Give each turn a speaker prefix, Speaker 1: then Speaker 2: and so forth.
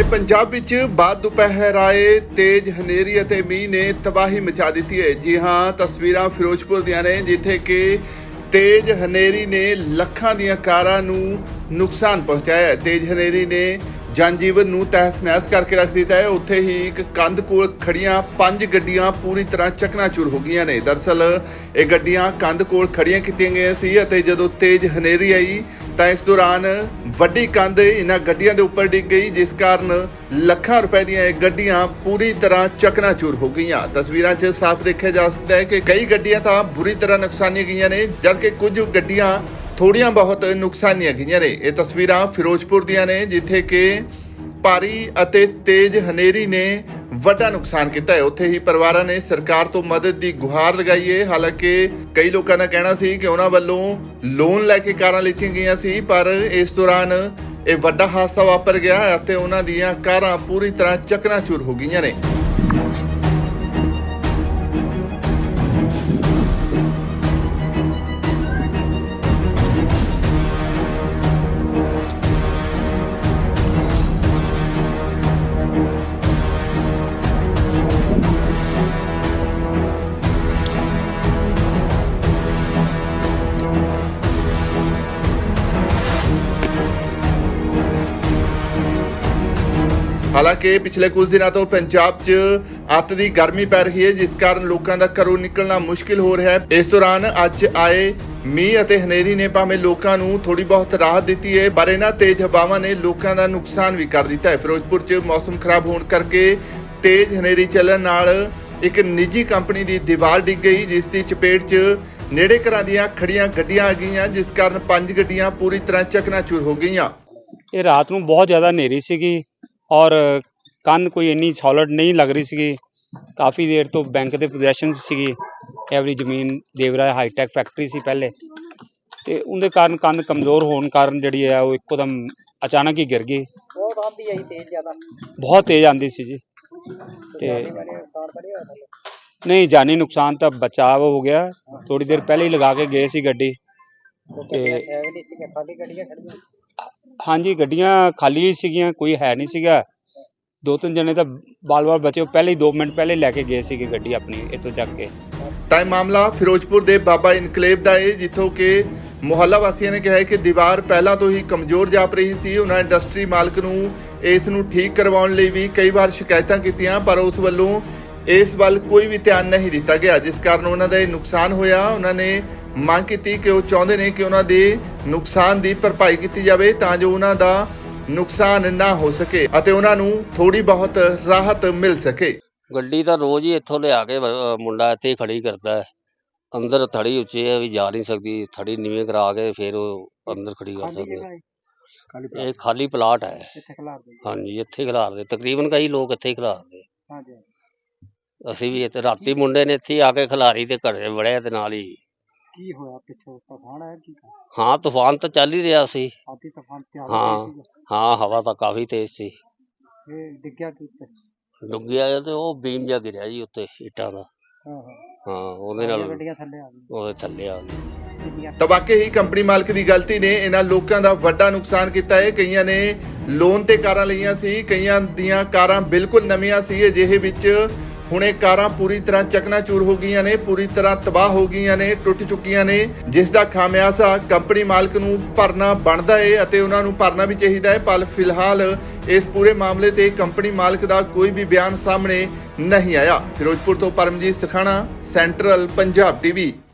Speaker 1: ਪੰਜਾਬ ਵਿੱਚ ਬਾਅਦ ਦੁਪਹਿਰ ਆਏ, ਤੇਜ਼ ਹਨੇਰੀ ਅਤੇ ਮੀਂਹ ਨੇ ਤਬਾਹੀ ਮਚਾ ਦਿੱਤੀ ਹੈ। ਜੀ ਹਾਂ, ਤਸਵੀਰਾਂ ਫਿਰੋਜ਼ਪੁਰ ਦੀਆਂ ਨੇ, ਜਿੱਥੇ ਕਿ ਤੇਜ਼ ਹਨੇਰੀ ਨੇ ਲੱਖਾਂ ਦੀਆਂ ਕਾਰਾਂ ਨੂੰ ਨੁਕਸਾਨ ਪਹੁੰਚਾਇਆ ਹੈ। ਤੇਜ਼ ਹਨੇਰੀ ਨੇ ਜਨਜੀਵਨ ਨੂੰ ਤਹਿਸ-ਨਹਿਸ ਕਰਕੇ ਰੱਖ ਦਿੱਤਾ ਹੈ। ਉੱਥੇ ਹੀ ਇੱਕ ਕੰਧ ਕੋਲ ਖੜੀਆਂ ਪੰਜ ਗੱਡੀਆਂ ਪੂਰੀ ਤਰ੍ਹਾਂ ਚਕਨਾਚੂਰ ਹੋ ਗਈਆਂ ਨੇ। ਦਰਸਲ, ਇਹ ਗੱਡੀਆਂ ਕੰਧ ਕੋਲ ਖੜੀਆਂ ਕੀਤੀਆਂ ਗਈਆਂ ਸੀ ਅਤੇ ਜਦੋਂ ਤੇਜ਼ ਹਨੇਰੀ ਆਈ, ਤਾਂ ਇਸ ਦੌਰਾਨ ਵੱਡੀ ਕੰਧ ਇਹਨਾਂ ਗੱਡੀਆਂ ਦੇ ਉੱਪਰ ਡਿੱਗ ਗਈ, ਜਿਸ ਕਾਰਨ ਲੱਖਾਂ ਰੁਪਏ ਦੀਆਂ ਇਹ ਗੱਡੀਆਂ ਪੂਰੀ ਤਰ੍ਹਾਂ ਚਕਨਾਚੂਰ ਹੋ ਗਈਆਂ। ਤਸਵੀਰਾਂ 'ਚ ਸਾਫ਼ ਦੇਖਿਆ ਜਾ ਸਕਦਾ ਹੈ ਕਿ ਕਈ ਗੱਡੀਆਂ ਤਾਂ ਬੁਰੀ ਤਰ੍ਹਾਂ ਨੁਕਸਾਨੀਆਂ ਗਈਆਂ ਨੇ, ਜਦਕਿ ਕੁਝ ਗੱਡੀਆਂ ਥੋੜੀਆਂ ਬਹੁਤ ਨੁਕਸਾਨੀਆਂ ਗਈਆਂ ਨੇ। ਇਹ ਤਸਵੀਰਾਂ ਫਿਰੋਜ਼ਪੁਰ ਦੀਆਂ ਨੇ, ਜਿੱਥੇ ਕਿ ਭਾਰੀ ਅਤੇ ਤੇਜ਼ ਹਨੇਰੀ ਨੇ ਵੱਡਾ ਨੁਕਸਾਨ ਕੀਤਾ ਹੈ। ਉੱਥੇ ਹੀ ਪਰਿਵਾਰਾਂ ਨੇ ਸਰਕਾਰ ਤੋਂ ਮਦਦ ਦੀ ਗੁਹਾਰ ਲਗਾਈ ਹੈ। ਹਾਲਾਂਕਿ ਕਈ ਲੋਕਾਂ ਦਾ ਕਹਿਣਾ ਸੀ ਕਿ ਉਹਨਾਂ ਵੱਲੋਂ ਲੋਨ ਲੈ ਕੇ ਕਾਰਾਂ ਲਿੱਤੀਆਂ ਗਈਆਂ ਸੀ, ਪਰ ਇਸ ਦੌਰਾਨ ਇਹ ਵੱਡਾ ਹਾਦਸਾ ਵਾਪਰ ਗਿਆ ਅਤੇ ਉਹਨਾਂ ਦੀਆਂ ਕਾਰਾਂ ਪੂਰੀ ਤਰ੍ਹਾਂ ਚਕਨਾਚੂਰ ਹੋ ਗਈਆਂ ਨੇ। ਹਾਲਾਂਕਿ ਪਿਛਲੇ ਕੁਝ ਦਿਨਾਂ ਤੋਂ ਪੰਜਾਬ 'ਚ ਅੱਤ ਦੀ ਗਰਮੀ ਪੈ ਰਹੀ ਹੈ, ਜਿਸ ਕਾਰਨ ਲੋਕਾਂ ਦਾ ਘਰੋਂ ਨਿਕਲਣਾ ਮੁਸ਼ਕਿਲ ਹੋ ਰਿਹਾ ਹੈ। ਇਸ ਦੌਰਾਨ ਅੱਜ ਆਏ ਮੀਂਹ ਅਤੇ ਹਨੇਰੀ ਨੇ ਭਾਵੇਂ ਲੋਕਾਂ ਨੂੰ ਥੋੜੀ ਬਹੁਤ ਰਾਹਤ ਦਿੱਤੀ ਹੈ, ਪਰ ਇਹਨਾਂ ਤੇਜ਼ ਹਵਾਵਾਂ ਨੇ ਲੋਕਾਂ ਦਾ ਨੁਕਸਾਨ ਵੀ ਕਰ ਦਿੱਤਾ ਹੈ। ਫਿਰੋਜ਼ਪੁਰ 'ਚ ਮੌਸਮ ਖਰਾਬ ਹੋਣ ਕਰਕੇ ਤੇਜ਼ ਹਨੇਰੀ ਚੱਲਣ ਨਾਲ ਇੱਕ ਨਿੱਜੀ ਕੰਪਨੀ ਦੀ ਦੀਵਾਰ ਡਿੱਗ ਗਈ, ਜਿਸ ਦੀ ਚਪੇਟ 'ਚ ਨੇੜੇ ਘਰਾਂ ਦੀਆਂ ਖੜੀਆਂ ਗੱਡੀਆਂ ਆ ਗਈਆਂ, ਜਿਸ ਕਾਰਨ ਪੰਜ ਗੱਡੀਆਂ ਪੂਰੀ ਤਰ੍ਹਾਂ ਚਕਨਾਚੂਰ ਹੋ ਗਈਆਂ।
Speaker 2: ਇਹ ਰਾਤ ਨੂੰ ਬਹੁਤ ਜ਼ਿਆਦਾ ਹਨੇਰੀ ਸੀਗੀ। ਔਰ ਕੰਨ ਕੋਈ ਇੰਨੀ ਸੋਲਿਡ ਨਹੀਂ ਲੱਗ ਰਹੀ ਸੀਗੀ। ਕਾਫੀ ਦੇਰ ਤੋਂ ਬੈਂਕ ਦੇ ਪੋਜੀਸ਼ਨ ਸੀਗੀ। ਐਵਰੀ ਜ਼ਮੀਨ ਦੇਵਰਾ ਹਾਈਟੈਕ ਫੈਕਟਰੀ ਸੀ ਪਹਿਲੇ। ਤੇ ਉਹਦੇ ਕਾਰਨ ਕੰਨ ਕਮਜ਼ੋਰ ਹੋਣ ਕਾਰਨ ਜਿਹੜੀ ਹੈ ਉਹ ਇੱਕੋਦਮ ਅਚਾਨਕ ਹੀ ਗਿਰ ਗਈ।
Speaker 3: ਬਹੁਤ ਆਂਦੀ ਆਈ ਤੇਜ਼ ਜ਼ਿਆਦਾ।
Speaker 2: ਬਹੁਤ ਤੇਜ਼ ਆਂਦੀ ਸੀ ਜੀ। ਤੇ ਨਹੀਂ ਜਾਨੀ ਨੁਕਸਾਨ ਤਾਂ ਬਚਾਅ ਹੋ ਗਿਆ। ਥੋੜੀ ਦੇਰ ਪਹਿਲੇ ਹੀ ਲਗਾ ਕੇ ਗਏ ਸੀ ਗੱਡੀ।
Speaker 3: ਤੇ ਨਹੀਂ ਸੀ ਖਾਲੀ ਗੱਡੀਆਂ ਖੜੀਆਂ
Speaker 2: ਹਾਂਜੀ, ਗੱਡੀਆਂ ਖਾਲੀ ਸੀਗੀਆਂ, ਕੋਈ ਹੈ ਨਹੀਂ ਸੀਗਾ। ਦੋ ਤਿੰਨ ਜਣੇ ਤਾਂ ਬਾਲ-ਬਾਲ ਬਚੇ, ਉਹ ਪਹਿਲੇ ਹੀ 2 ਮਿੰਟ ਪਹਿਲੇ ਲੈ ਕੇ ਗਏ ਸੀਗੇ ਗੱਡੀ ਆਪਣੀ ਇੱਥੋਂ ਚੱਕ ਕੇ।
Speaker 1: ਤਾਂ ਇਹ ਮਾਮਲਾ ਫਿਰੋਜ਼ਪੁਰ ਦੇ ਬਾਬਾ ਇਨਕਲੇਵ ਦਾ ਹੈ ਜਿੱਥੋਂ ਕਿ ਮੁਹੱਲਾ ਵਾਸੀਆਂ ਨੇ ਕਿਹਾ ਹੈ ਕਿ ਦੀਵਾਰ ਪਹਿਲਾਂ ਤੋਂ ਹੀ ਕਮਜ਼ੋਰ ਜਾਪ ਰਹੀ ਸੀ। ਉਹਨਾਂ ਇੰਡਸਟਰੀ ਮਾਲਕ ਨੂੰ ਇਸ ਨੂੰ ਠੀਕ ਕਰਵਾਉਣ ਲਈ ਵੀ ਕਈ ਵਾਰ ਸ਼ਿਕਾਇਤਾਂ ਕੀਤੀਆਂ, ਪਰ ਉਸ ਵੱਲੋਂ ਇਸ ਵੱਲ ਕੋਈ ਵੀ ਧਿਆਨ ਨਹੀਂ ਦਿੱਤਾ ਗਿਆ, ਜਿਸ ਕਾਰਨ ਉਹਨਾਂ ਦਾ ਇਹ ਨੁਕਸਾਨ ਹੋਇਆ। ਉਹਨਾਂ ਨੇ ਮੰਗ ਕੀਤੀ ਕਿ ਉਹ ਚਾਹੁੰਦੇ ਨੇ ਕਿ ਉਹਨਾਂ ਦੇ ਨੁਕਸਾਨ ਦੀ ਭਰਪਾਈ ਕੀਤੀ ਜਾਵੇ ਤਾਂ ਜੋ ਉਹਨਾਂ ਦਾ ਨੁਕਸਾਨ ਨਾ ਹੋ ਸਕੇ ਅਤੇ ਉਹਨਾਂ ਨੂੰ ਥੋੜੀ ਬਹੁਤ ਰਾਹਤ ਮਿਲ ਸਕੇ।
Speaker 4: ਗੱਡੀ ਤਾਂ ਰੋਜ਼ ਹੀ ਇੱਥੋਂ ਲਿਆ ਕੇ ਮੁੰਡਾ ਇੱਥੇ ਖੜੀ ਕਰਦਾ ਹੈ। ਅੰਦਰ ਥੜੀ ਉੱਚੀ ਹੈ ਵੀ ਜਾ ਨਹੀਂ ਸਕਦੀ ਥੜੀ ਨੀਵੇਂ ਕਰਾ ਕੇ ਫਿਰ ਉਹ ਅੰਦਰ ਖੜੀ ਕਰ ਸਕਦੇ ਇਹ ਖਾਲੀ ਪਲਾਟ ਹੈ।
Speaker 3: ਇੱਥੇ ਖਲਾਰ ਦੇ
Speaker 4: ਹਾਂਜੀ ਇੱਥੇ ਖਿਲਾਰਦੇ ਤਕਰੀਬਨ ਕਈ ਲੋਕ ਇੱਥੇ ਖਿਲਾਰਦੇ
Speaker 3: ਹਾਂਜੀ
Speaker 4: ਅਸੀਂ ਵੀ ਇੱਥੇ ਰਾਤੀ ਮੁੰਡੇ ਨੇ ਇੱਥੇ ਆ ਕੇ ਖਿਲਾਰੀ ਤੇ ਘਰੇ ਵੜਿਆ ਤੇ ਨਾਲ ਹੀ
Speaker 3: ਕੀ ਹੋਇਆ ਪਿੱਛੋਂ? ਤੂਫਾਨ ਆਇਆ ਕੀ
Speaker 4: ਹਾਂ ਤੂਫਾਨ ਤਾਂ ਚੱਲ ਹੀ ਰਿਹਾ ਸੀ।
Speaker 3: ਆਦੀ ਤੂਫਾਨ ਤੇ ਆ
Speaker 4: ਹਾਂ।
Speaker 3: ਗਿਆ
Speaker 4: ਹਾਂ ਹਵਾ ਤਾਂ ਕਾਫੀ ਤੇਜ਼ ਸੀ।
Speaker 3: ਇਹ ਡਿੱਗਿਆ ਕਿੱਥੇ
Speaker 4: ਡੁੱਗਿਆ ਤੇ ਉਹ ਬੀਮ ਜਿਹਾ ਗਿਰਿਆ ਜੀ ਉੱਤੇ ਇੱਟਾਂ ਦਾ।
Speaker 3: ਹਾਂ ਹਾਂ।
Speaker 4: ਹਾਂ ਉਹਦੇ ਨਾਲ
Speaker 3: ਗੱਡੀਆਂ ਥੱਲੇ ਆ ਗਈਆਂ।
Speaker 4: ਉਹਦੇ ਥੱਲੇ ਆ ਗਈ
Speaker 3: ਗੱਡੀਆਂ
Speaker 1: ਤਾਂ ਵਾਕਈ ਹੀ ਕੰਪਨੀ ਮਾਲਕ ਦੀ ਗਲਤੀ ਨੇ ਇਹਨਾਂ ਲੋਕਾਂ ਦਾ ਵੱਡਾ ਨੁਕਸਾਨ ਕੀਤਾ ਹੈ। ਕਈਆਂ ਨੇ ਲੋਨ ਤੇ ਕਾਰਾਂ ਲਈਆਂ ਸੀ ਕਈਆਂ ਦੀਆਂ ਕਾਰਾਂ ਬਿਲਕੁਲ ਨਵੀਆਂ ਸੀ। ਅਜਿਹੇ ਵਿੱਚ ਹੁਣ ਇਹ ਕਾਰਾਂ ਪੂਰੀ ਤਰ੍ਹਾਂ ਚਕਨਾਚੂਰ ਹੋ ਗਈਆਂ ਨੇ, ਪੂਰੀ ਤਰ੍ਹਾਂ ਤਬਾਹ ਹੋ ਗਈਆਂ ਨੇ, ਟੁੱਟ ਚੁੱਕੀਆਂ ਨੇ, ਜਿਸ ਦਾ ਖਾਮਿਆਜ਼ਾ ਕੰਪਨੀ ਮਾਲਕ ਨੂੰ ਭਰਨਾ ਬਣਦਾ ਏ ਅਤੇ ਉਹਨਾਂ ਨੂੰ ਭਰਨਾ ਵੀ ਚਾਹੀਦਾ ਹੈ ਪਰ ਫਿਲਹਾਲ ਇਸ ਪੂਰੇ ਮਾਮਲੇ ਤੇ ਕੰਪਨੀ ਮਾਲਕ ਦਾ ਕੋਈ ਵੀ ਬਿਆਨ ਸਾਹਮਣੇ ਨਹੀਂ ਆਇਆ। ਫਿਰੋਜ਼ਪੁਰ ਤੋਂ ਪਰਮਜੀਤ ਸਖਾਣਾ, ਸੈਂਟਰਲ ਪੰਜਾਬ ਟੀਵੀ।